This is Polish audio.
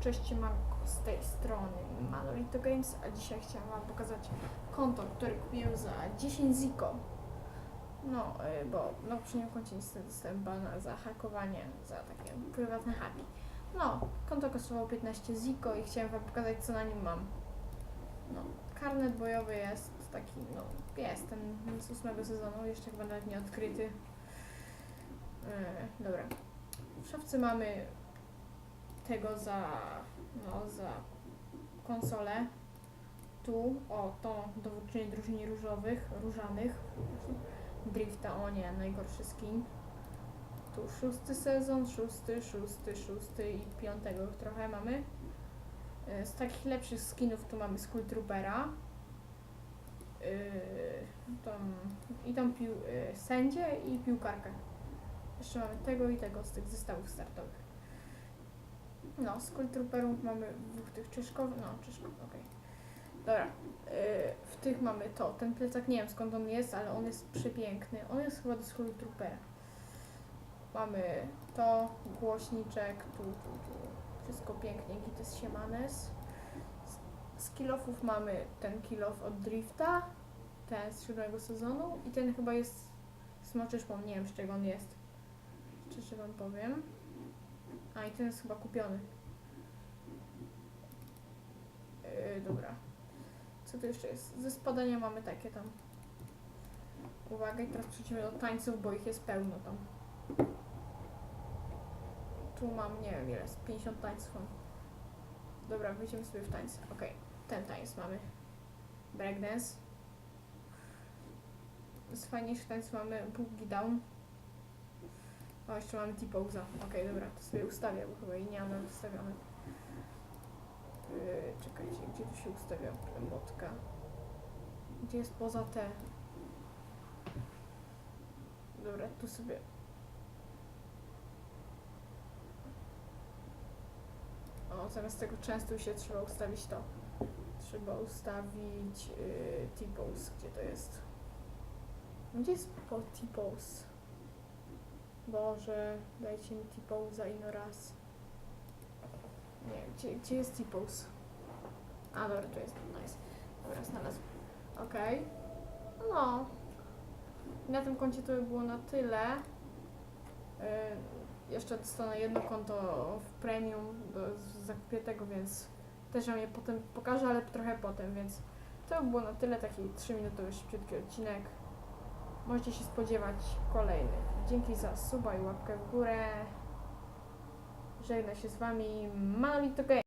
Cześć, Manko z tej strony Manolito Games, a dzisiaj chciałam Wam pokazać konto, które kupiłem za 10 ziko. No, y, bo na poprzednim koncie niestety dostałem bana za hakowanie, za takie prywatne haki. No, konto kosztowało 15 ziko i chciałem Wam pokazać, co na nim mam. No, karnet bojowy jest taki, no, jest ten z ósmego sezonu, jeszcze chyba nawet nie odkryty. Yy, dobra. W szafce mamy tego za, no, za konsolę. Tu, o, to dowódczyni drużyni różowych, różanych. Drifta, o nie, najgorszy skin. Tu szósty sezon, szósty, szósty, szósty i piątego już trochę mamy. E, Z takich lepszych skinów tu mamy Skull Troopera. Yy, tam, I tam pił, yy, sędzię i piłkarkę. Jeszcze mamy tego i tego z tych zestawów startowych. No, z Trooperów mamy dwóch tych Czyszkow, no Czyszkow, okej. Dobra, yy, w tych mamy to, ten plecak nie wiem skąd on jest, ale on jest przepiękny. On jest chyba do Skull Troopera. Mamy to, głośniczek, tu, tu, tu. Wszystko pięknie, Gites Siemanes. Z- Z kilofów mamy ten kilof od Drifta, ten z siódmego sezonu i ten chyba jest smoczy szpon, nie wiem z czego on jest. Szczerze wam powiem. A i ten jest chyba kupiony. Yy, dobra. Co tu jeszcze jest? Ze spadania mamy takie tam. Uwaga, i teraz przejdziemy do tańców, bo ich jest pełno tam. Tu mam, nie wiem ile jest, 50 tańców. Dobra, wyjdziemy sobie w tańce. Okej, ten tańc mamy. Breakdance. Z fajniejszych tańców mamy Boogie Down. O, jeszcze mamy T-Pose'a. Okej, dobra, to sobie ustawię, bo chyba jej nie mam ustawione. Yy, czekajcie, gdzie tu się ustawia emotka? Gdzie jest poza te? Dobra, tu sobie... O, zamiast tego często się trzeba ustawić to. Trzeba ustawić yy, T-Pose, gdzie to jest? Gdzie jest po T-Pose? Boże, dajcie mi T-Pose'a ino raz. Nie, gdzie, gdzie jest T-Pose? A, dobra, tu jest, nice. Dobra, znalazłem. Okej. No. Na tym koncie to by było na tyle. Yy, jeszcze dostanę jedno konto w premium, do, zakupię tego, więc też wam je potem pokażę, ale trochę potem, więc to by było na tyle, taki 3-minutowy szybciutki odcinek. Możecie się spodziewać kolejnych. Dzięki za suba i łapkę w górę. Żegna się z wami Manolito Game.